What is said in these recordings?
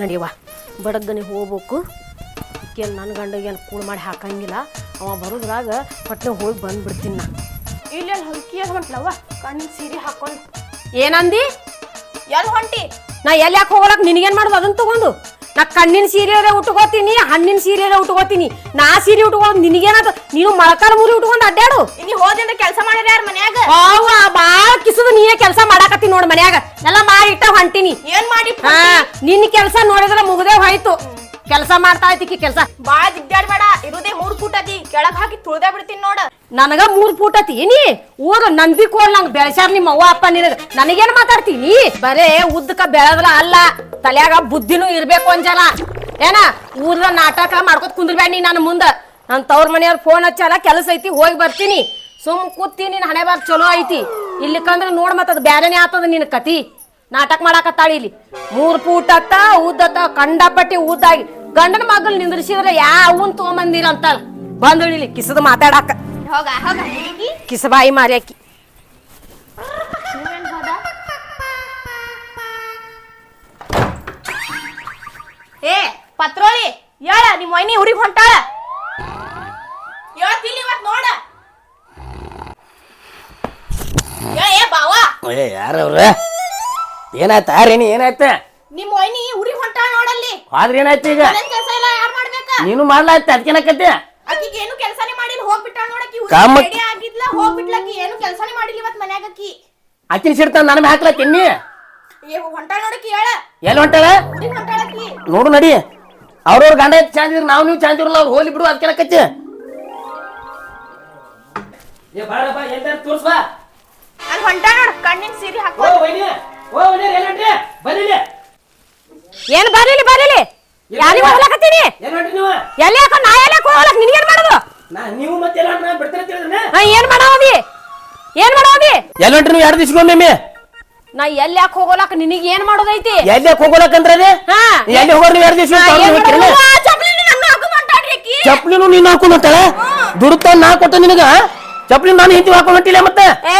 ನಡಿಯವ್ವ. ಬಡಗ್ಗನೆ ಹೋಗ್ಬೇಕು. ಏನು ನನ್ನ ಗಂಡಗೆ ಏನು ಕೂಳು ಮಾಡಿ ಹಾಕಂಗಿಲ್ಲ. ಅವ ಬರೋದ್ರಾಗ ಪಟ್ನೆ ಹೋಗಿ ಬಂದ್ಬಿಡ್ತೀನಿ ನಾ. ಇಲ್ಲಿ ಅಲ್ಲಿ ಹಂಕಿ ಅಲ್ಲಿ ಹೊಂಟ್ಲವ್ವ? ಕಣ್ಣಿನ ಸೀರೆ ಹಾಕೊಂಡು ಏನಂದಿ? ಎಲ್ಲಿ ಹೊಂಟಿ? ನಾ ಎಲ್ಲಿ ಯಾಕೆ ಹೋಗಲಕ್ ನಿನಗೇನ್ ಮಾಡೋದು? ಅದನ್ನ ತಗೊಂಡು. ನಾ ಕಣ್ಣಿನ ಸೀರೆ ಉಟ್ಕೋತೀನಿ ಹಣ್ಣಿನ ಸೀರೆ ಉಟ್ಕೋತೀನಿ. ನಾ ಸೀರೆ ಉಟ್ಕೊಂಡು ನಿನಗೇನಾದ್ರು ನೀನು ಮಳಕಾಲ ಮುರಿ ಉಟ್ಕೊಂಡು ಅಡ್ಡಾಡು ನೀ ಹೋದಿಂದ ಕೆಲಸ ಮಾಡ್ಯಾರ ಯಾರ ಮನ್ಯಾಗ? ಅವ ನೀನೇ ಕೆಲಸ ಮಾಡಾಕತ್ತಿ ನೋಡ್ ಮನ್ಯಾಗ. ಎಲ್ಲ ಮಾಡಿಟ್ಟ ಹೊಂಟಿನಿ. ಏನ್ ಮಾಡಿ ಹಾ ನಿನ್ನ ಕೆಲಸ ನೋಡಿದ್ರೆ ಮುಗದೇ ಹೋಯ್ತು. ಕೆಲಸ ಮಾಡ್ತಾ ಐತಿ ಕೆಲಸ. ಬಾಳ ದಿಗ್ದಾಡ್ಬೇಡ ಇರುದೇ ಮೂರ್ ಫೂಟ್ ಐತಿ ಕೆಳಗ್ ಹಾಕಿ ತುಳ್ದೇ ಬಿಡ್ತೀನಿ ನೋಡ. ನನಗ ಮೂರ್ ಫೂಟ್ ಅತಿ. ನೀ ಊರ ನಂದಿ ಕೋಲ್ ನಂಗ್ ಬೆಳೆಸ್ಯಾರ ನಿಮ್ಮ ಅವ್ವ ಅಪ್ಪ ನಿನಗ. ನನಗೇನ್ ಮಾತಾಡ್ತೀನಿ ಬರೇ ಉದ್ದಕ ಬೆಳದ್ರ ಅಲ್ಲ. ತಲ್ಯಾಗ ಬುದ್ಧಿನೂ ಇರ್ಬೇಕು ಅಂಜಲ. ಏನ? ಊರ್ದ ನಾಟಕ ಮಾಡ್ಕೊತ ಕುಂದ್ರಬೇಡ ನೀ ನನ್ನ ಮುಂದ. ನನ್ ತವ್ರ ಮನೆಯವ್ರ ಫೋನ್ ಹಚ್ಚಲ್ಲ ಕೆಲಸ ಐತಿ ಹೋಗಿ ಬರ್ತೀನಿ. ಸುಮ್ ಕೂತಿ ನಿನ್ನ ಹಣೆ ಬಾರ್ ಚಲೋ ಐತಿ. ಇಲ್ಲಿಕಂದ್ರ ನೋಡ್ ಮತ್ತದ ಬ್ಯಾರೆನೇ ಆತದ ನಿನ್ ಕತಿ. ನಾಟಕ ಮಾಡಾಕತ್ತಾಳ ಇಲ್ಲಿ. ಮೂರ್ ಪೂಟತ್ತ ಊದತ್ತ ಕಂಡಪಟ್ಟಿ ಉದ್ದಾಗಿ. ಗಂಡನ ಮಗಲ್ ನಿಂದ್ರಿಸಿದ್ರೆ ಯಾವನ್ ತಗೊಂಬಂದಿರ ಅಂತ ಇಲ್ಲಿ ಕಿಸದ ಮಾತಾಡಾಕ. ಕಿಸಬಾಯಿ ಮಾರ್ಯಾಕಿ ಏ ಪತ್ರೋಳಿ ಹೇಳ ನಿಮ್ಮ ಮೈನಿ ಹುಡುಗಿ ಹೊಂಟಾಳ. ಹೇಳ್ತಿಲ್ಲ ಇವತ್ ನೋಡ ಹೇಳ ಏ ಬಾವ. ಏ ಯಾರವ್ರ ಏನಾಯ್ತ? ಯಾರೇನಿ ಏನಾಯ್ತ? ನಿಮ್ಮ ವೈನಿ ಉರಿ ಹೊಂಟ ನೋಡಲ್ಲಿ. ಆದ್ರೆ ಏನಾಯ್ತು ಈಗ? ನನ್ ಕೆಲಸ ಇಲ್ಲ ಯಾರ್ ಮಾಡ್ಬೇಕ? ನೀನು ಮಾಡ್ಲಾಯ್ತ ಅದಕ್ಕೇನಕತ್ತೆ ಅಕ್ಕಿಗೆ ಏನು ಕೆಲಸನೇ ಮಾಡಿಲ್ಲ ಹೋಗ್ಬಿಟ್ಟಾಳ ನೋಡಕಿ ಕಾಮ- ರೆಡಿ ಆಗಿದ್ಲ ಏನು ಕೆಲಸನೇ ಮಾಡಿಲ್ಲ ಇವತ್ ಮನ್ಯಾಗ ಅಕ್ಕಿ. ಅಕ್ಕಿನ ಸಿಡ್ತಾನ ನನ್ನ ಹಾಕ್ಲತ್ತೀನಿ ಏ ಹೊಂಟಾಳ ನೋಡಕಿ ಹೇಳ. ಎಲ್ಲಿ ಹೊಂಟಾಳ? ಊರಿಗೆ ನೋಡು ನಡಿ. ಅವ್ರವ್ರ ಗಂಡ ಎತ್ ನಾವು ನೀವು ಚಾಂದಿರಲ್ಲ ಅವ್ರು ಹೋಲಿ ಬಿಡು ಅದಕ್ಕೆ ಏ ಬಾರ ಬಾ ಎಲ್ಲಾರು ತೋರ್ಸ್ ಬಾ. ಅಲ್ಲಿ ಹೊಂಟ ನೋಡ ಕಣ್ಣಿನ ಸೀರೆ ಹಾಕೋ ಓ ವೈನಿ ಓ ವೈನಿ ಎಲ್ಲಿ ಹೊಂಟ್ರಿ ಬನ್ನಿಲಿ ಏನ್ ಬರೀಲಿ ಬರ್ಲಿಲಿ ಯಾರಿ ಹೋಗ್ಲಕತ್ತೀನಿ? ಎಲ್ಲಿ ಹೊಂಟ್ರಿ ನೀವು? ಎಲ್ಲಿ ಯಾಕ ನಾ ಎಲ್ಲಿ ಯಾಕೆ ಹೋಗ್ಲಕ್ ಏನ್ ಮಾಡೋದು? ನಾ ನೀವು ಮತ್ತೆ ಎಲ್ಲ ಹೊಂಟ್ರಿ ಬಿಡ್ತಾರೆ ತಿಳಿದ್ರೆ ಹಾ ಏನ್ ಮಾಡೋದಿ ಏನ್ ಮಾಡೋದಿ ಎಲ್ಲಿ ಹೊಂಟ್ರಿ ನೀವು? ಎರಡು ದಿವ್ಸಗೊಮ್ಮೆ ನಾ ಎಲ್ಲಿ ಯಾಕೆ ಹೋಗೋಲಕ್ ನಿನಗ್ ಏನ್ ಮಾಡೋದೈತಿ? ಎಲ್ಲಿ ಹೋಗೋಲಕ್ಕಂದ್ರೆ ಹಾ. ಎಲ್ಲಿ ಹೋಗೋರು ನೀವು ಎರಡು ದಿವಸ ಏನ್ ಚಪ್ಲಿನ ಹಾಕು ನೀನು ಹಾಕೊಂಡು ಹೊಂಟಾಳೆ ದುಡ್ತ ನಾ ಕೊಟ್ಟ ನಿನಗ? ಚಪ್ಲಿ ನಾನು ಹಿಂತಿ ಹಾಕೊಂಡು ಹೊಂಟಿಲ್ಲ ಮತ್ತೆ? ಏ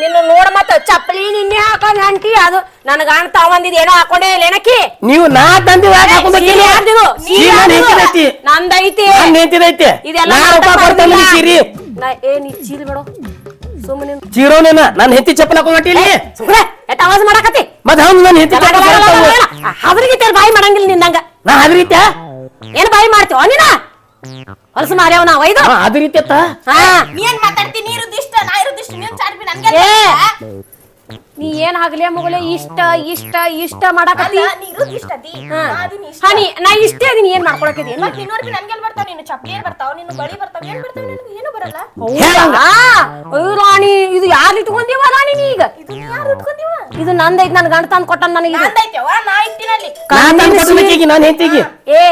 ನಿನ್ನ ನೋಡ ಮತ್ತ ಚಪ್ಪಲಿ ನಿನ್ನೆ ಹಾಕೊಂಡ್ ಅಂಟಿ ಅದು ನನಗ ಅಣ್ಣ ತಗೊಂಡಿದ್ ಏನೋ ಹಾಕೊಂಡೇ ಇಲ್ಲ ಏನಕ್ಕಿ? ನೀವು ನಾ ತಂದಿ ಯಾಕೆ ಹಾಕೊಂಡು ಸೀರೆ ಯಾರ್ದಿದು? ಸೀರೆ ನಾನು ಹೆಂತಿದೈತಿ ನಂದೈತಿ ನಾನು ಹೆಂತಿದೈತಿ ಇದೆಲ್ಲ ನಾ ಕೊಡ್ತೇನೆ. ಸೀರಿ. ನಾ ಏ ನೀ ಚೀಲ್ ಬಿಡು. ಸುಮ್ಮನೆ ನನ್ನ ಹೆಂತಿ ಚಪ್ಪಲ್ ಹಾಕೊಂಡು ಹೊಂಟಿಲಿ ಸುಮ್ನೆ. ಎಟ್ ಆವಾಜ್ ಮಾಡಾಕತ್ತಿ. ಮತ್ತೆ ಹೌದು ನಾನು ಹೆಂತಿ ಚಪ್ಪಲ್ ಅದ್ರಿಗೆ ಬಾಯಿ ಮಾಡಂಗಿಲ್ಲ ನಿನ್ನಂಗ ನಾ ಅದ ಏನ್ ಬಾಯಿ ಮಾಡ್ತೀವ ನೀನ? ಹೊಲಸು ಮಾರ್ಯಾವ ನಾವ್ ಐದು. ಅದ ರೀತಿ ಅತ್ತ ಹಾ. ನೀ ಏನ್ ಮಾತಾಡ್ತಿ? ಚಾರ್ಬಿ ನನ್ಗೆ ಏ ನೀ ಏನ್ ಆಗ್ಲಿ ಮಗಳೇ ಇಷ್ಟ ಇಷ್ಟ ಇಷ್ಟ ಮಾಡಾಕತ್ತಿ? ನೀ ಇಷ್ಟ. ಅದೀನಿ ಏನ್ ಮಾಡ್ಕೊಳಕಿದಿ ಮತ್ ನಿನ್ನೋರ್ಬಿ ನನ್ಗೆಲ್ ಬರ್ತಾವ ನಿನ್ನ ಚಪ್ಲಿ ಏನ್ ನಿನ್ನ ಬಳಿ ಬರ್ತಾವ? ಏನ್ ಬರ್ತಾವ? ನಿನಗೆ ಏನು ಬರಲ್ಲ. ಹೇಳಂಗ ಅಯ್ಯೋ ರಾಣಿ ಇದು ಯಾರು ಇಟ್ಕೊಂಡೀವ ರಾಣಿ ನೀ ಈಗ? ಇದು ನಂದೈತ್ ನನ್ ಗಂಡ ತಂದ್ ಕೊಟ್ಟ ನನಗೆ ಏ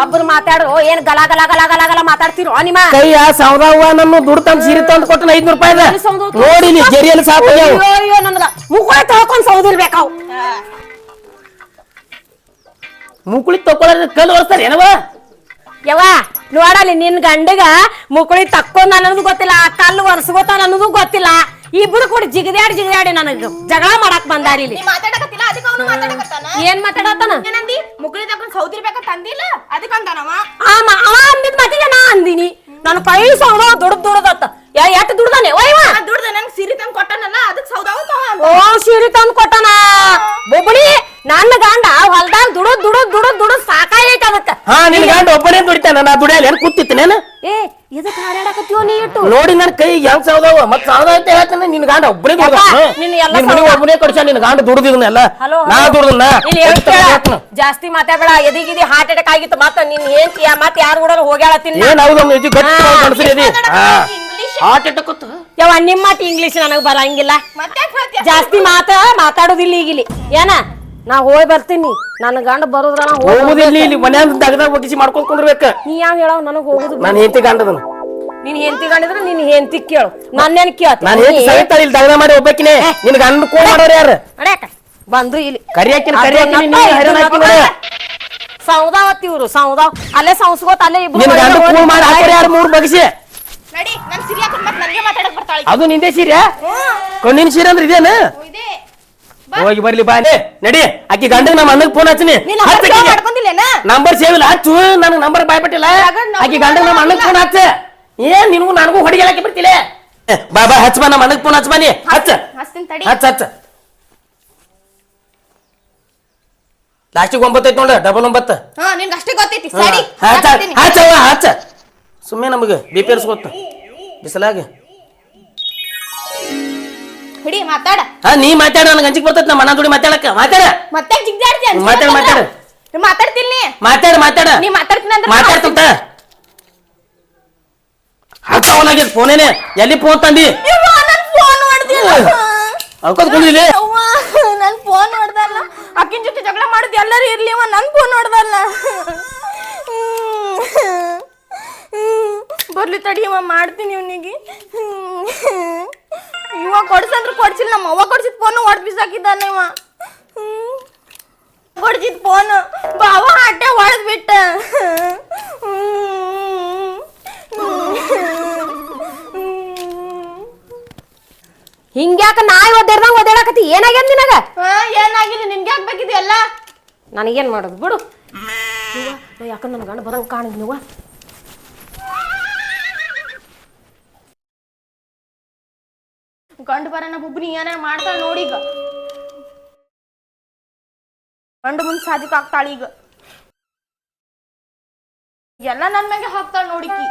ಒಬ್ರು ಮಾತಾಡ್ರು ಏನ್ ಗಲ ಗಲ ಗಲ ಗಲ ಗಲ ಮಾತಾಡ್ತಿರೋ ನಿಮ್ಮ? ಕೈಯ ಸೌರವ್ವ ನಮ್ಮ ದುಡ್ಡು ತಂದ್ ಸೀರೆ ತಂದ್ ಕೊಟ್ಟನ ಐದ್ನೂರು ರೂಪಾಯಿ ನೋಡಿ ಜರಿಯಲ್ಲಿ ಅಯ್ಯೋ ಅಯ್ಯೋ ನನ್ಗ ಮುಗುಳ ತೊಳ್ಕೊಂಡ್ ಸೌದಿರ್ಬೇಕಾವ್. ಮುಕುಳಿ ತಕೊಳ್ಳೋದು ಕಲ್ಲು ಒರೆಸ್ತಾರೆ ಏನವ ಯವ್ವ ನೋಡಲಿ ನಿನ್ ಗಂಡಗ ಮುಕುಳಿ ತಕ್ಕೊಂಡ್ ಅನ್ನೋದು ಗೊತ್ತಿಲ್ಲ ಆ ಕಲ್ಲು ಒರೆಸ್ಕೋತಾನ ಅನ್ನೋದು ಗೊತ್ತಿಲ್ಲ. ಇಬ್ರು ಕೂಡ ಜಿಗದಾಡಿ ಜಿಗದಾಡಿ ನನಗ ಜಗಳ ಮಾಡಕ್ ಬಂದಾರಿ ಇಲ್ಲಿ. ನೀ ಮಾತಾಡಕತ್ತಿಲ್ಲ? ಅದಕ್ಕೆ ಅವನು ಮಾತಾಡಕತ್ತಾನ? ಏನ್ ಮಾತಾಡತಾನ ಏನಂದಿ ಮುಗುಳಿ ತಗೊಂಡ್ ಸೌದಿರ್ಬೇಕ ತಂದಿಲ್ಲ? ಅದಕ್ಕೆ ಅಂದಾನವ? ಆ ಅವ ಅಂದಿದ್ ಮತ್ತಿಗೆ ನಾ ಅಂದಿನಿ. ನನ್ನ ಕೈ ಸೌದ ದುಡ್ದು ದುಡ್ದತ್ತ ಎಟ್ ದುಡ್ದಾನೆ? ಒಯ್ವ ಆ ದುಡ್ದ ನಂಗೆ ಸೀರೆ ತಂದು ಕೊಟ್ಟನಲ್ಲ ಅದಕ್ಕೆ ಸೌದಾವ ಓ ಸೀರೆ ತಂದ್ ಕೊಟ್ಟನ? ಬೊಬ್ಬಳಿ ನನ್ನ ಗಂಡ ಹೊಲ್ದಾಗ ದುಡುದ್ ದುಡುದ್ ದುಡುದ್ ದುಡುದ್ ಸಾಕಾಗೈತೆ ಅದಕ್ಕ ಹಾ ನಿನ್ ಗಂಡ ಒಬ್ಬನೇ ದುಡಿತಾನ? ನಾ ದುಡಿಯಲ್ಲ ಏನ್ ಕೂತಿತ್ತೇನ ಏ ಇದಕ್ಕೆ ಹಾರಾಡಕತ್ತೀವೋ ನೀ ಇಟ್ಟು? ನೋಡಿ ನನ್ನ ಕೈ ಹೆಂಗ್ ಸೌದಾವ ಮತ್ ಸಾವ್ದ ಅಂತ ಹೇಳ್ತಾನೆ ನಿನ್ ಗಂಡ ಒಬ್ಬನೇ ದುಡ್ದ ನಿನ್ನ ಎಲ್ಲ ಮನೆ. ಒಬ್ಬನೇ ಕೊಡ್ಸ ನಿನ್ ಗಂಡ ದುಡ್ದಿದ್ನೆಲ್ಲ. ನಾ ದುಡ್ದನ್ನ. ಜಾಸ್ತಿ ಮಾತಾಡಬೇಡ. ಎದಿಗಿದಿ ಹಾರ್ಟ್ ಅಟ್ಯಾಕ್ ಆಗಿತ್ತು. ಮತ್ತ ನಿನ್ ಏನ್ ಮತ್ತೆ ಯಾರು ಕೂಡ ಹೋಗ್ಯಾಳ ತಿನ್ನ ಏನ್ ಹೌದು ಗಟ್ಟಿ ಹಾರ್ಟ್ ಅಟ್ಯಾಕ್ ಆತು. ಯವ್ವ ನಿಮ್ಮ ಮಾತು ಇಂಗ್ಲಿಷ್ ನನಗೆ ಬರಂಗಿಲ್ಲ. ಮತ್ತೆ ಹೇಳ್ತೀಯ? ಜಾಸ್ತಿ ಮಾತ ಮಾತಾಡೋದಿಲ್ಲ ಇಲ್ಲಿ ಏನ? ನಾ ಹೋಗಿ ಬರ್ತೀನಿ. ನನ್ನ ಗಂಡ ಬರೋದ್ರ ನಾ ಹೋಗ್ ಹೋಗುದಿಲ್ಲ ಇಲ್ಲಿ ಮನ್ಯಾಗ ದಗದಾಗ ಒಟ್ಟಿಸಿ ಮಾಡ್ಕೊಂಡ್ ಕುಂದ್ರಬೇಕ. ನೀ ಯಾವ ಹೇಳೋ ನನಗೆ ಹೋಗುದು ನಾನು ಹೆಂಡತಿ ಗಂಡದನು. ನೀನ್ ಹೆಂಡತಿ ಗಂಡಿದ್ರ ನಿನ್ನ ಹೆಂಡತಿ ಕೇಳು. ನನ್ನೇನ್ ಕೇಳ್ತ ನಾನು ಹೆಂಡತಿ ಸಹಿತ ಇಲ್ಲಿ ದಗದ ಮಾಡಿ ಒಬ್ಬಕಿನೇ. ನಿನ್ ಗಂಡ ಕೋ ಮಾಡೋರು ಯಾರು? ನಡ್ಯಾಕ ಬಂದು ಇಲ್ಲಿ. ಕರಿಯಾಕಿನ ಅದು ಕರಿಯಾಕಿನ ನಪ್ಪ ನೀನು ಇದು ಹೈರಾಣ ಹಾಕಿ ನಪ್ಪ. ನೋಡು. ಸೌದಾವತ್ ಇವ್ರು ಸೌದಾವ್. ಅಲ್ಲೇ ಸಂಸ್ಕೋತ ಅಲ್ಲೇ ಇಬ್ರು ನಿನ್ ಗಂಡ ಕೂಲ್ ಮಾಡಿ ಹಾಕೋರು ಯಾರು ಮೂರು ಬಗ್ಸಿ? ನಡಿ ನನ್ ಮತ್ತೆ ನನಗೆ ಮಾತಾಡಕ್ ಬರ್ತಾಳೆ ಅದು ನಿಂದೆ ಸೀರೆ ಕಣ್ಣಿನ ಸೀರೆ ಅಂದ್ರೆ ಇದೇನ? ಇದೆ. ಹೋಗಿ ಬರ್ಲಿ ಬಾ ನಡಿ ಅಕ್ಕಿ ಗಂಡಗ್ ನಮ್ಮ ಅಣ್ಣಗ್ ಫೋನ್ ಹಚ್ಚಿನಿ. ನಂಬರ್ ಆಕಿಗೆ. ಮಾಡ್ಕೊಂಡಿಲ್ಲೇನ? ನಂಬರ್ ಸೇವ್ ಇಲ್ಲ ಹಚ್ಚು ನನಗೆ ನಂಬರ್ ಬಾಯ್ಬಿಟ್ಟಿಲ್ಲ ಅಕ್ಕಿ ಗಂಡಗ್ ನಮ್ಮ ಅಣ್ಣಗ್ ಫೋನ್ ಹಚ್ಚ. ಏನ್ ನಿನಗೂ ನನಗೂ ಹೊಡಿಗೆ ಹಾಕಿ ಏ, ಬಾ ಬಾ ಹಚ್ಚ ಬಾ ನಮ್ಮ ಅಣ್ಣಗ್ ಫೋನ್ ಹಚ್ಚ ಬಾ ನೀ. ಹಚ್ಚ ಹಚ್ಚ. ಹಚ್ಚ ಲಾಸ್ಟಿಗೆ ಒಂಬತ್ತು ಐತಿ ನೋಡ ಡಬಲ್ ಒಂಬತ್ತು. ಹಾ ನಿನ್ಗೆ ಅಷ್ಟೇ ಗೊತ್ತೈತಿ. ಸರಿ. ಹಚ್ಚ. ಸುಮ್ಮನೆ ನಮಗೆ ಬಿ ಪಿ ಎಲ್ಸ್ಕೊತ ಬಿಸಲಾಗ. ಹಿಡಿ ಮಾತಾಡ. ಹಾ ನೀ ಮಾತಾಡ ನನಗೆ ಅಂಜಿಕ್ ಬರ್ತೈತಿ ನಮ್ಮ ಅಣ್ಣ ಜೋಡಿ ಮಾತಾಡಕ ಮಾತಾಡ. ಮತ್ತೆ ಜಿಗ್ಜಾಡ್ತಿ ಮಾತಾಡ? ಮಾತಾಡ್. ನೀ ಮಾತಾಡ್ತಿಲ್ ನೀ. ಮಾತಾಡ ಮಾತಾಡ. ನೀ ಮಾತಾಡ್ತೀನಿ ಅಂದ್ರೆ ಮಾತಾಡ್ತಂತ ಹಾಕವನಾಗ್ಯದ ಫೋನೇನೆ. ಎಲ್ಲಿ ಫೋನ್ ತಂದಿ? ಯವ್ವ, ನನ್ ಫೋನ್ ಮಾಡ್ತೀನಿ ಅಳ್ಕೊತ್ ಕುಂದಿಲಿ ಯವ್ವ, ನನ್ ಫೋನ್ ಹೊಡ್ದಲ್ಲ ಅಕ್ಕಿನ ಜೊತೆ ಜಗಳ ಮಾಡಿದ್ ಎಲ್ಲರೂ ಇರ್ಲಿ ಅವ ನನ್ ಫೋನ್ ಹೊಡ್ದಲ್ಲ ಬರ್ಲಿ ತಡಿ ಅವ ಮಾಡ್ತೀನಿ ಇವನಿಗೆ. ಇವ ಕೊಡ್ಸಂದ್ರೆ ಕೊಡ್ಸಿಲ್ಲ ನಮ್ಮ ಅವ್ವ ಕೊಡ್ಸಿದ್ ಫೋನ್ ಹೊಡ್ದ್ ಬಿಸಾಕಿದ್ದಾನೆ ಇವ. ಕೊಡ್ಸಿದ್ ಫೋನ್ ಬಾವ ಆಟೆ ಹೊಡೆದ್ ಬಿಟ್ಟ. ಹಿಂಗ್ಯಾಕ ನಾಯಿ ಒದ್ದೇರ್ದಂಗ ಒದೇಳಕತಿ ಏನಾಗ್ಯದ ನಿನಗ? ಏನಾಗಿಲ್ಲ ಏನಾಗಿದೆ ನಿನ್ಗೆ ಯಾಕೆ ಬೇಕಿದೆ ಎಲ್ಲ? ನನಗೇನ್ ಮಾಡೋದು? ಬಿಡು. ಯಾಕಂದ್ರೆ ನನ್ನ ಗಂಡ ಬರಂಗ ಕಾಣಿದ್ ನೀವ ಗಂಡು ಬರೋಣ ಬುಬ್ನಿ ಏನೇ ಮಾಡ್ತಾಳ ನೋಡೀಗ. ಗಂಡು ಮುಂದೆ ಸಾಧಿಕ ಆಗ್ತಾಳ ಈಗ. ಎಲ್ಲ ನನ್ ಮ್ಯಾಗೆ ಹಾಕ್ತಾಳ ನೋಡಿಕಿ.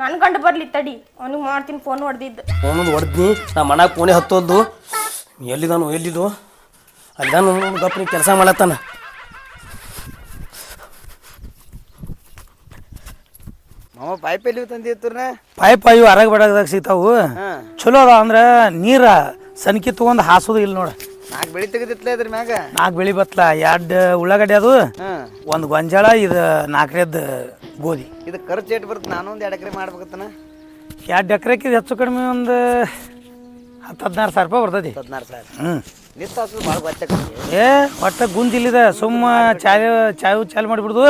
ನನ್ ಗಂಡ ಬರ್ಲಿ ತಡಿ, ಅವನಿಗೆ ಮಾಡ್ತೀನಿ ಫೋನ್ ಹೊಡೆದಿದ್ದು. ಫೋನ್ ಹೊಡೆದ್ನಿ ನಾ ಅಣ್ಣ ಫೋನೇ ಹತ್ತೋದು ಎಲ್ಲಿದಾನು ಎಲ್ಲಿದು, ಅಲ್ಲಿದಾನು ಗಪ್ಪ ಕೆಲಸ ಮಾಡತ್ತಾನ ಮಾವ ಪೈಪ್ ಎಲ್ಲಿ ತಂದಿತ್ತುರ್ನ ಪೈಪ್ ಇವು ಅರಗ ಬಡಗದಾಗ ಸಿಗ್ತಾವು. ಚಲೋ ಅದ ಅಂದ್ರೆ ನೀರ ಸನ್ಕಿ ತಗೊಂಡ್ ಹಾಸೋದು ಇಲ್ಲ ನೋಡ. ನಾಲ್ಕು ಬೆಳಿ ತೆಗೆದಿತ್ಲ ಇದ್ರ ಮ್ಯಾಗ? ನಾಲ್ಕು ಬೆಳಿ ಬತ್ಲ. ಎರಡು ಉಳ್ಳಾಗಡ್ಡೆ ಅದು ಒಂದು ಗೊಂಜಾಳ ಇದು ನಾಲ್ಕನೇದ್ದು ಗೋಧಿ. ಇದು ಖರ್ಚು ಏಟ್ ಬರುತ್ತೆ ನಾನೊಂದು ಒಂದು ಎರಡು ಎಕರೆ ಮಾಡ್ಬೇಕತ್ತನ. ಎರಡು ಎಕರೆಗೆ ಇದು ಹೆಚ್ಚು ಕಡಿಮೆ ಒಂದು ಹತ್ತು ಹದಿನಾರು ಸಾವಿರ ರೂಪಾಯಿ ಬರ್ತೈತಿ. ಹದಿನಾರು ಸಾವಿರ. ಹ್ಞೂ ಭಾಳ ಏ ಒಟ್ಟ ಗುಂದ ಇಲ್ಲಿದೆ. ಸುಮ್ಮ ಚಾಯ್ ಚಾಯ್ ಚಾಲು ಮಾಡಿಬಿಡ್ದು.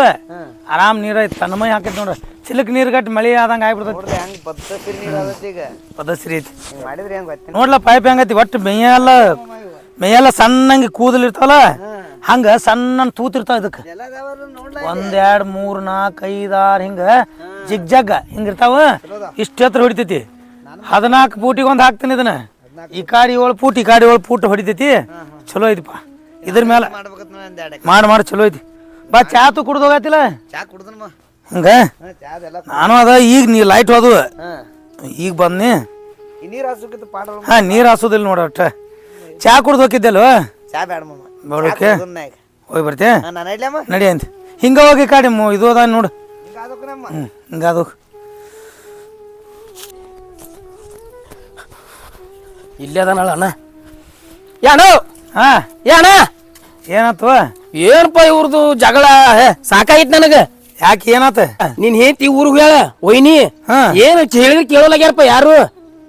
ಆರಾಮ್ ನೀರು ಐತಿ. ತನ್ನಮೈ ಹಾಕೈತಿ ನೋಡ್ರಿ. ಚಿಲಕ್ ನೀರು ಗಟ್ಟಿ ಮಳಿ ಆದಂಗೆ ಆಗ್ಬಿಡ್ತೈತಿ. ಹೆಂಗೆ ಪದ್ಧತಿ ನೀರು ಆಗತ್ತೆ ಈಗ. ಪದಸ್ರಿ ಐತಿ. ಹಿಂಗೆ ಮಾಡಿದ್ರೆ ಹೆಂಗೆ ಗೊತ್ತಿನ ನೋಡ್ಲ ಪೈಪ್ ಹೆಂಗೈತಿ ಒಟ್ಟು ಮೇಯಲ್ಲ ಮೇಯೆಲ್ಲ ಸಣ್ಣಂಗೆ ಕೂದಲು ಇರ್ತಾವಲ್ಲ? ಹಂಗ ಸಣ್ಣ ತೂತಿರ್ತಾವ ಇದಕ್ಕೆ ಒಂದೆರಡು ನೋಡ್ಲ ಒಂದ್ ಎರಡ್ ಮೂರ್ ನಾಲ್ಕು ಐದು ಆರು ಹಿಂಗ ಜಿಗ್ ಜಗ್ ಹಿಂಗಿರ್ತಾವ ಇಷ್ಟ ಎತ್ತರ ಹೊಡಿತೈತಿ. ಹದಿನಾಲ್ಕು ಬೂಟಿಗೆ ಒಂದು ಹಾಕ್ತೀನಿ ಇದನ್ನ. ಈ ಕಾಡಿ ಏಳು ಫೂಟ್ ಈ ಕಾಡಿ ಏಳು ಫೂಟ್ ಹೊಡಿತೈತಿ. ಚಲೋ ಐತಿಪ್ಪ. ಇದ್ರ ಮೇಲೆ ಮಾಡ್ಬೇಕತ್ತ ಒಂದು ಎರಡು ಎಕರೆ. ಮಾಡಿ ಮಾಡಿ ಚಲೋ ಐತಿ. ಬಾ ಚಾ ತು ಕುಡ್ದು ಹೋಗತ್ತಿಲ್ಲ ಚಾ ಕುಡ್ದನಮ್ಮ ಹಂಗ? ಹಾಂ ಚಾ ಅದೆಲ್ಲ ನಾನು ಅದ ಈಗ ನೀ ಲೈಟ್ ಹೋದ್ವು ಹಾಂ. ಈಗ ಬಂದ್ನಿ. ಈ ನೀರು ಹಸುಕಿತ್ತು ಪಾಡ ಹಾ ನೀರು ಹಾಸೋದಿಲ್ಲ ನೋಡ ಅಟ್ಟ. ಚಾ ಕುಡ್ದು ಹೋಗಿದ್ದಲ್ವ ಚಾ? ಹೋಗಿ ಬರ್ತೆ ಹಾಂ ನಾನು ಇಡ್ಲಮ್ಮ ನಡಿ ಅಂತ. ಹಿಂಗ ಹೋಗಿ ಕಾಡಿ ಮು- ಇದು ಅದ ನೋಡು. ಹಿಂಗ ಅದು ಇಲ್ಲೇ ಅದಾನಳ ಅಣ್ಣ. ಯಾಣ ಹಾ. ಯಾಣ ಏನಾತು ಏನಪ್ಪ ಇವ್ರದ್ದು ಜಗಳ? ಹೇ, ಸಾಕಾಗಿತ್ ನನಗ. ಯಾಕೆ ಏನಾತ ನಿನ್ ಹೆಂಡತಿ ಊರಿಗೆ ಹೇಳ ಒಯ್ನಿ ಹಾ. ಏನು ಹೇಳಿದ್ರೆ ಕೇಳೋಲಾಗ್ಯಾರಪ್ಪ ಯಾರು?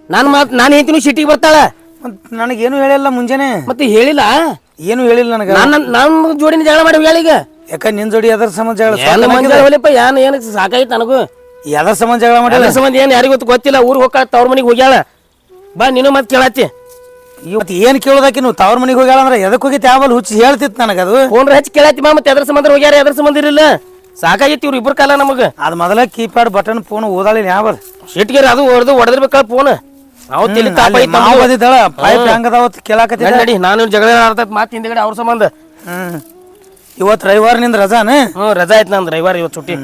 ನನ್ನ ಮಾತ್ ನಾನು ಹೆಂಡತಿನೂ ಸಿಟಿಗೆ ಬರ್ತಾಳ. ಮತ್ ನನಗೇನು ಹೇಳಿಲ್ಲ ಮುಂಜಾನೆ. ಮತ್ತೆ ಹೇಳಿಲ್ಲ? ಏನು ಹೇಳಿಲ್ಲ ನನಗ. ನನ್ನ ನನ್ನ ಜೋಡಿನ ಜಗಳ ಮಾಡಿ ಹೇಳಿಗ ಯಾಕ ನಿನ್ ಜೋಡಿ ಅದರ ಸಂಬಂಧ ಜಗಳ ಎಲ್ಲ ಏನು ಮಂದಿ ಹೊಲಿಪ್ಪ ಏನ್ ಏನ್ ಸಾಕಾಯ್ತು ನನಗೂ? ಎದ್ರ ಸಂಬಂಧ ಜಗಳ ಮಾಡಿಲ್ಲ ಅದ್ರ ಸಂಬಂಧ ಏನ್ ಯಾರಿಗೂ ಗೊತ್ತಿಲ್ಲ ಊರಿಗೆ ಹೋಗ್ತಾಳ ತವ್ರ ಮನೆಗೆ ಹೋಗ್ಯಾಳ. ಬಾ ನೀನು ಮತ್ತೆ ಕೇಳತ್ತಿ. ಇವತ್ತು ಏನು ಕೇಳೋದಕ್ಕೆ ನೀವು ತವ್ರ ಮನೆಗೆ ಹೋಗ್ಯಾಳ ಅಂದ್ರೆ ಎದಕ್ಕೆ ಹೋಗಿ ತ್ಯಾವಲ್ ಹುಚ್ಚಿ ಹೇಳ್ತಿತ್ತು ನನಗದು ಫೋನ್ ಹಚ್ಚಿ ಕೇಳತ್ತಿ ಬಾ ಮತ್ತೆ ಎದ್ರ ಸಂಬಂಧ ಹೋಗ್ಯಾರ ಎದ್ರ ಸಂಬಂಧ ಇರಲಿಲ್ಲ ಸಾಕಾಗೈತಿ ಇವ್ರು ಇಬ್ಬರು ಕಾಲ ನಮಗೆ. ಅದು ಮೊದಲ ಕೀಪ್ಯಾಡ್ ಬಟನ್ ಫೋನ್ ಓದಾಳಿ ಯಾವ್ದು? ಸಿಟ್ಗಿರ ಅದು ಹೊಡೆದು ಹೊಡೆದಿರ್ಬೇಕಲ್ಲ ಫೋನ್. ನಾವು ತಿಳಿ ತಾಪ ನಾವು ನಮ್ದು. ಬಂದಿದ್ದಾಳ ಪೈಪ್ ಹೆಂಗದಾವ ಕೇಳಾಕತ್ತಿದ್ದೆ. ನಡಿ ನಾನು ಜಗಳ ಆಡ್ತೈತೆ ಮಾತು ಹಿಂದೆಗಡೆ ಅವ್ರ ಸಂಬಂಧ. ಹ್ಞೂ ಇವತ್ತು ರವಿವಾರ ನಿಂದ ರಜಾನ? ಹ್ಞೂ ರಜಾ ಆಯ್ತು ನಂದು ರವಿವಾರ ಇವತ್ತು ಚುಟ್ಟಿ